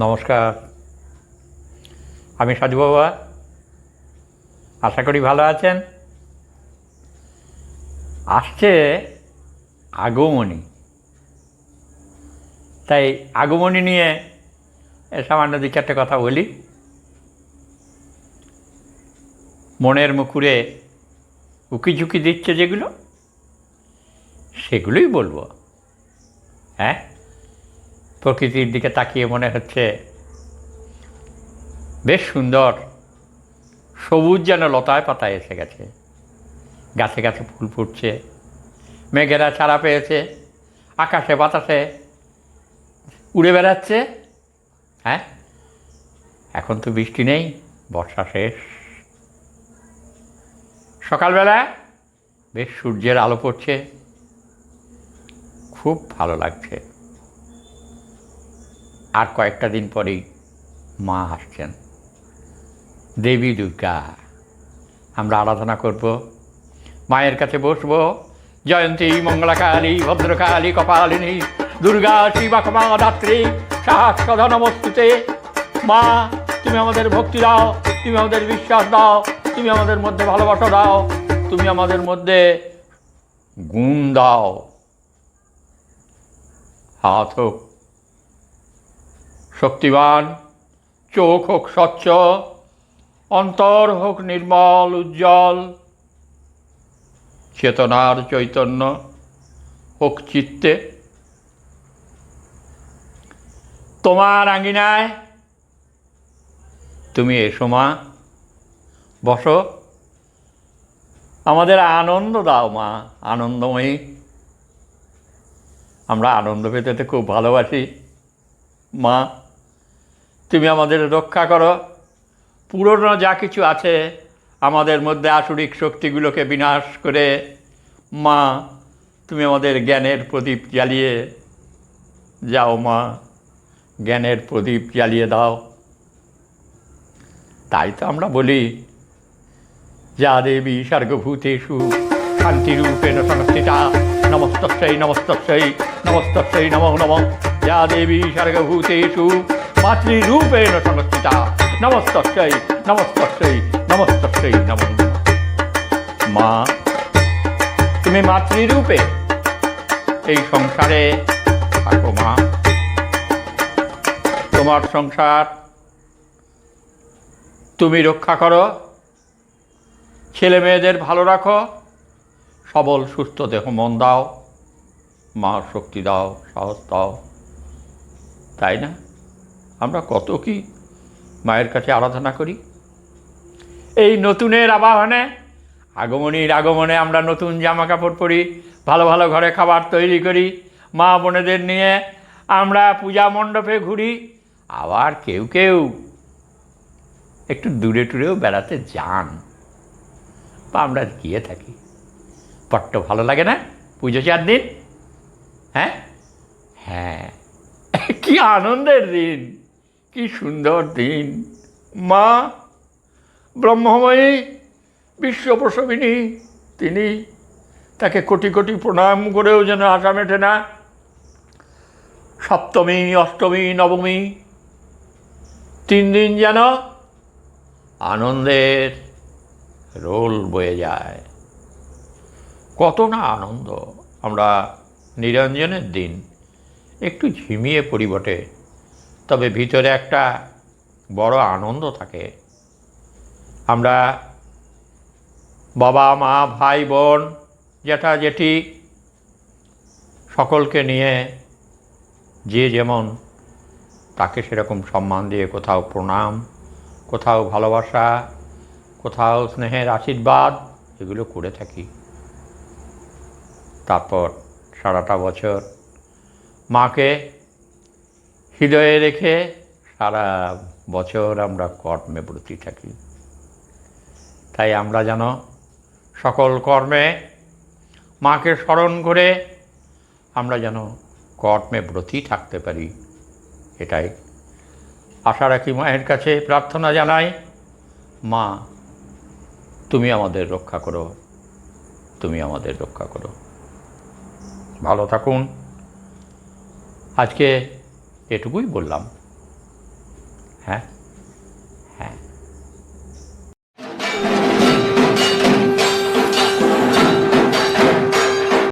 নমস্কার। আমি সাধু বাবা। আশা করি ভালো আছেন? আসছে আগমনী। তাই আগমনী নিয়ে এ সামান্য দু চারটে কথা বলি। মনের মুকুরে উকি ঝুঁকি দিচ্ছে যেগুলো, সেগুলোই বলব। হ্যাঁ? প্রকৃতির দিকে তাকিয়ে মনে হচ্ছে, বেশ সুন্দর, সবুজ যেন লতায় পাতায় এসে গেছে। গাছে গাছে ফুল ফুটছে, মেঘেরা ছাড়া পেয়েছে, আকাশে বাতাসে উড়ে বেড়াচ্ছে। হ্যাঁ এখন তো বৃষ্টি নেই, বর্ষা শেষ। সকালবেলা বেশ সূর্যের আলো পড়ছে, খুব ভালো লাগছে। আর কয়েকটা দিন পরেই মা আসছেন। দেবী দুর্গা। আমরা আরাধনা করব। মায়ের কাছে বসবো। জয়ন্তী, মঙ্গলাকালী, ভদ্রকালী, কপালিনী, দুর্গা, শিবা ক্ষমা রাত্রি সাহসধা নমস্তুতে মা, তুমি আমাদের ভক্তি দাও, তুমি আমাদের বিশ্বাস দাও, তুমি আমাদের মধ্যে ভালোবাসা দাও, তুমি আমাদের মধ্যে গুণ দাও। হাত হোক। শক্তিবান, চোখ হোক স্বচ্ছ, অন্তর হোক নির্মল, উজ্জ্বল, চেতনার চৈতন্য হোক চিত্তে। তোমার আঙ্গিনায় তুমি এসো মা, বসো। আমাদের আনন্দ দাও মা, আনন্দময়ী। আমরা আনন্দ পেতে খুব ভালোবাসি মা। তুমি আমাদের রক্ষা করো। পুরনো যা কিছু আছে আমাদের মধ্যে আসরিক শক্তিগুলোকে বিনাশ করে, মা, তুমি আমাদের জ্ঞানের প্রদীপ জ্বালিয়ে যাও মা, জ্ঞানের প্রদীপ জ্বালিয়ে দাও। তাই তো আমরা বলি, যা দেবী স্বর্গভূতেষু শান্তিরূপেণ সংস্থিতা, নমস্তস্যৈ নমস্তস্যৈ নমস্তস্যৈ, নমো নম। যা দেবী স্বর্গভূতেষু মাতৃরূপেণ সংস্থিতা নমস্তস্যৈ নমস্তস্যৈ নমস্তস্যৈ নমো নমঃ মা তুমি মাতৃরূপে এই সংসারে থাকো, মা। তোমার সংসার তুমি রক্ষা করো। ছেলে মেয়েদের ভালো রাখো। সবল, সুস্থ দেহ মন দাও। মা শক্তি দাও, সাহস দাও। তাই না? আমরা কত কি মায়ের কাছে আরাধনা করি? এই নতুনের আবাহনে, আগমনীর আগমনে আমরা নতুন জামা কাপড় পরি, ভালো ভালো ঘরে খাবার তৈরি করি, মা বোনেদের নিয়ে আমরা পূজা মণ্ডপে ঘুরি, আবার কেউ কেউ একটু দূরে টুরেও বেড়াতে যান। বা আমরা গিয়ে থাকি। বড্ড ভালো লাগে না? পুজো চার দিন? হ্যাঁ? হ্যাঁ। কি আনন্দের দিন! কি সুন্দর দিন। মা, ব্রহ্মময়ী, বিশ্বপ্রসবিনী, তিনি তাকে কোটি কোটি প্রণাম করেও যেন আশা মেটে না। সপ্তমী, অষ্টমী, নবমী, তিন দিন যেন আনন্দের রোল বয়ে যায়। কত না আনন্দ। আমরা নিরঞ্জনের দিন একটু ঝিমিয়ে পড়ি বটে। তবে ভিতরে একটা বড় আনন্দ থাকে। আমরা বাবা, মা, ভাই, বোন জ্যাঠা জেঠি সকলকে নিয়ে যে যেমন তাকে সেরকম সম্মান দিয়ে কোথাও প্রণাম, কোথাও ভালোবাসা, কোথাও স্নেহের আশীর্বাদ এগুলো করে থাকি। তারপর সারাটা বছর মাকে হৃদয়ে রেখে সারা বছর আমরা কর্মে ব্রতী থাকি। তাই আমরা যেন সকল কর্মে মাকে স্মরণ করে আমরা যেন কর্মে ব্রতী থাকতে পারি, এটাই। আশা রাখি মায়ের কাছে প্রার্থনা জানাই, মা, তুমি আমাদের রক্ষা করো, তুমি আমাদের রক্ষা করো। ভালো থাকুন। আজকে এটুকুই বললাম। হ্যাঁ?